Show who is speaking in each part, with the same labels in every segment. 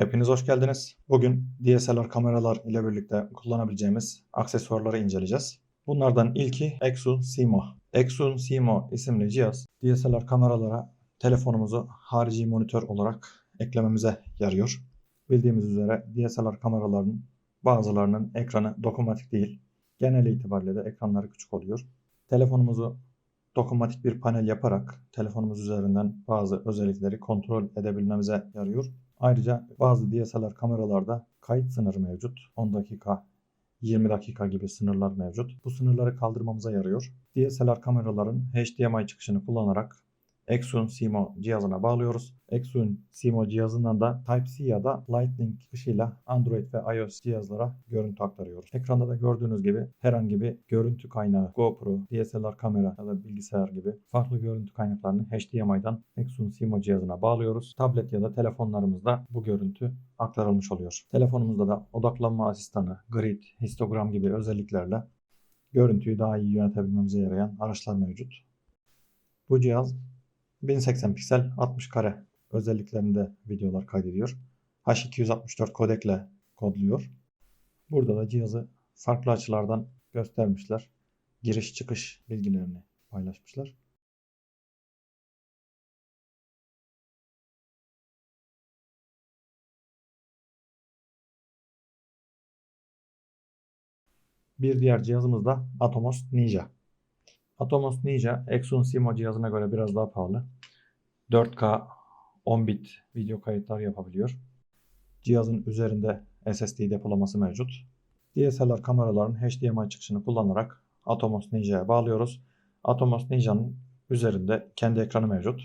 Speaker 1: Hepiniz hoş geldiniz. Bugün DSLR kameralar ile birlikte kullanabileceğimiz aksesuarları inceleyeceğiz. Bunlardan ilki Exun Simo. Exun Simo isimli cihaz DSLR kameralara telefonumuzu harici monitör olarak eklememize yarıyor. Bildiğimiz üzere DSLR kameraların bazılarının ekranı dokunmatik değil. Genel itibariyle de ekranları küçük oluyor. Telefonumuzu dokunmatik bir panel yaparak telefonumuz üzerinden bazı özellikleri kontrol edebilmemize yarıyor. Ayrıca bazı DSLR kameralarda kayıt sınırı mevcut. 10 dakika, 20 dakika gibi sınırlar mevcut. Bu sınırları kaldırmamıza yarıyor. DSLR kameraların HDMI çıkışını kullanarak Exun Simo cihazına bağlıyoruz. Exun Simo cihazından da Type-C ya da Lightning çıkışıyla Android ve iOS cihazlara görüntü aktarıyoruz. Ekranda da gördüğünüz gibi herhangi bir görüntü kaynağı GoPro, DSLR kamera ya da bilgisayar gibi farklı görüntü kaynaklarını HDMI'dan Exun Simo cihazına bağlıyoruz. Tablet ya da telefonlarımızda bu görüntü aktarılmış oluyor. Telefonumuzda da odaklanma asistanı, grid, histogram gibi özelliklerle görüntüyü daha iyi yönetebilmemize yarayan araçlar mevcut. Bu cihaz 1080 piksel 60 kare özelliklerinde videolar kaydediyor. H264 kodekle kodluyor. Burada da cihazı farklı açılardan göstermişler. Giriş çıkış bilgilerini paylaşmışlar. Bir diğer cihazımız da Atomos Ninja. Atomos Ninja Exynos Simo cihazına göre biraz daha pahalı. 4K 10 bit video kayıtlar yapabiliyor. Cihazın üzerinde SSD depolaması mevcut. DSLR kameraların HDMI çıkışını kullanarak Atomos Ninja'ya bağlıyoruz. Atomos Ninja'nın üzerinde kendi ekranı mevcut.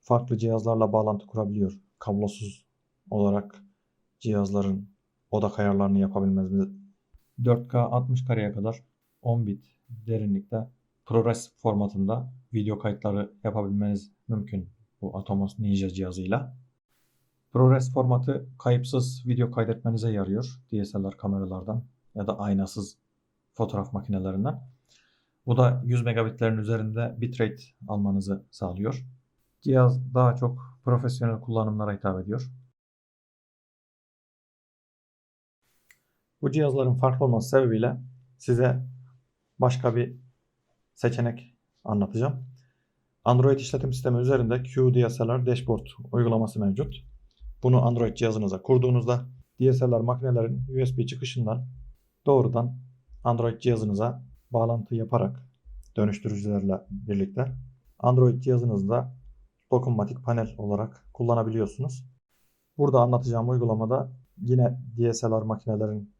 Speaker 1: Farklı cihazlarla bağlantı kurabiliyor. Kablosuz olarak cihazların odak ayarlarını yapabilmemiz 4K 60 kareye kadar 10 bit derinlikte ProRes formatında video kayıtları yapabilmeniz mümkün bu Atomos Ninja cihazıyla. ProRes formatı kayıpsız video kaydetmenize yarıyor DSLR kameralardan ya da aynasız fotoğraf makinelerinden. Bu da 100 megabitlerin üzerinde bitrate almanızı sağlıyor. Cihaz daha çok profesyonel kullanımlara hitap ediyor. Bu cihazların farklı olması sebebiyle size başka bir seçenek anlatacağım. Android işletim sistemi üzerinde QDSLR Dashboard uygulaması mevcut. Bunu Android cihazınıza kurduğunuzda DSLR makinelerin USB çıkışından doğrudan Android cihazınıza bağlantı yaparak dönüştürücülerle birlikte Android cihazınızda dokunmatik panel olarak kullanabiliyorsunuz. Burada anlatacağım uygulamada yine DSLR makinelerin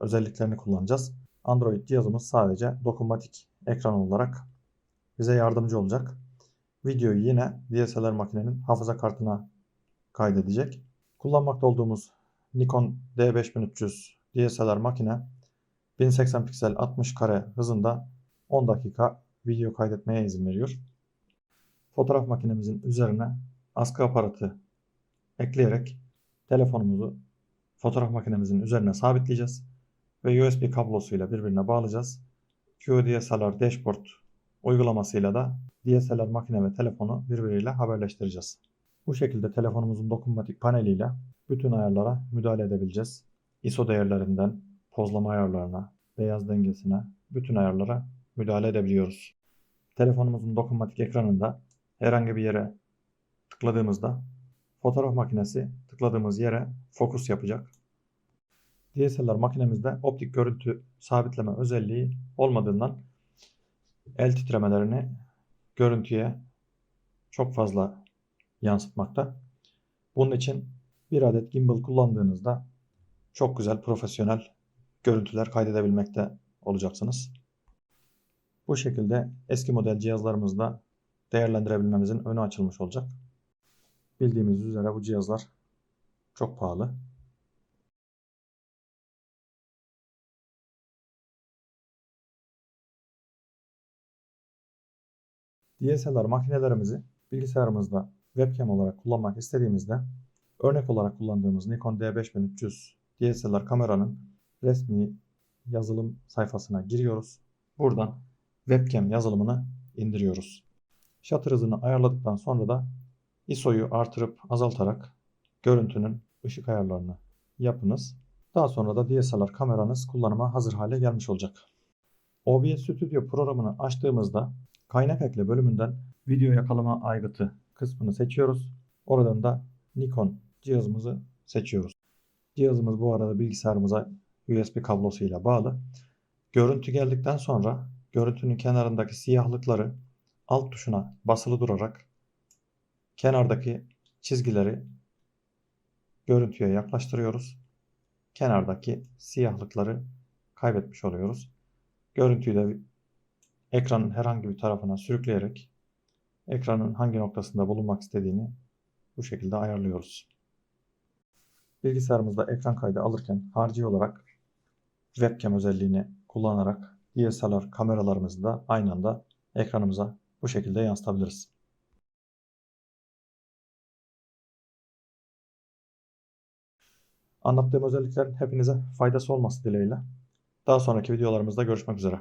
Speaker 1: özelliklerini kullanacağız. Android cihazımız sadece dokunmatik ekran olarak bize yardımcı olacak. Videoyu yine DSLR makinenin hafıza kartına kaydedecek. Kullanmakta olduğumuz Nikon D5300 DSLR makine 1080 piksel 60 kare hızında 10 dakika video kaydetmeye izin veriyor. Fotoğraf makinemizin üzerine askı aparatı ekleyerek telefonumuzu fotoğraf makinemizin üzerine sabitleyeceğiz ve USB kablosuyla birbirine bağlayacağız. QDSLR Dashboard uygulamasıyla da DSLR makine ve telefonu birbiriyle haberleştireceğiz. Bu şekilde telefonumuzun dokunmatik paneliyle bütün ayarlara müdahale edebileceğiz. ISO değerlerinden pozlama ayarlarına, beyaz dengesine, bütün ayarlara müdahale edebiliyoruz. Telefonumuzun dokunmatik ekranında herhangi bir yere tıkladığımızda fotoğraf makinesi tıkladığımız yere fokus yapacak. DSLR makinemizde optik görüntü sabitleme özelliği olmadığından el titremelerini görüntüye çok fazla yansıtmakta. Bunun için bir adet gimbal kullandığınızda çok güzel profesyonel görüntüler kaydedebilmekte olacaksınız. Bu şekilde eski model cihazlarımızda değerlendirebilmemizin önü açılmış olacak. Bildiğimiz üzere bu cihazlar çok pahalı. DSLR makinelerimizi bilgisayarımızda webcam olarak kullanmak istediğimizde örnek olarak kullandığımız Nikon D5300 DSLR kameranın resmi yazılım sayfasına giriyoruz. Buradan webcam yazılımını indiriyoruz. Shutter hızını ayarladıktan sonra da ISO'yu artırıp azaltarak görüntünün ışık ayarlarını yapınız. Daha sonra da DSLR kameranız kullanıma hazır hale gelmiş olacak. OBS Studio programını açtığımızda kaynak ekle bölümünden video yakalama aygıtı kısmını seçiyoruz. Oradan da Nikon cihazımızı seçiyoruz. Cihazımız bu arada bilgisayarımıza USB kablosuyla bağlı. Görüntü geldikten sonra görüntünün kenarındaki siyahlıkları alt tuşuna basılı durarak kenardaki çizgileri görüntüye yaklaştırıyoruz. Kenardaki siyahlıkları kaybetmiş oluyoruz. Görüntüyü de ekranın herhangi bir tarafına sürükleyerek ekranın hangi noktasında bulunmak istediğini bu şekilde ayarlıyoruz. Bilgisayarımızda ekran kaydı alırken harici olarak webcam özelliğini kullanarak DSLR kameralarımızı da aynı anda ekranımıza bu şekilde yansıtabiliriz. Anlattığım özelliklerin hepinize faydası olması dileğiyle. Daha sonraki videolarımızda görüşmek üzere.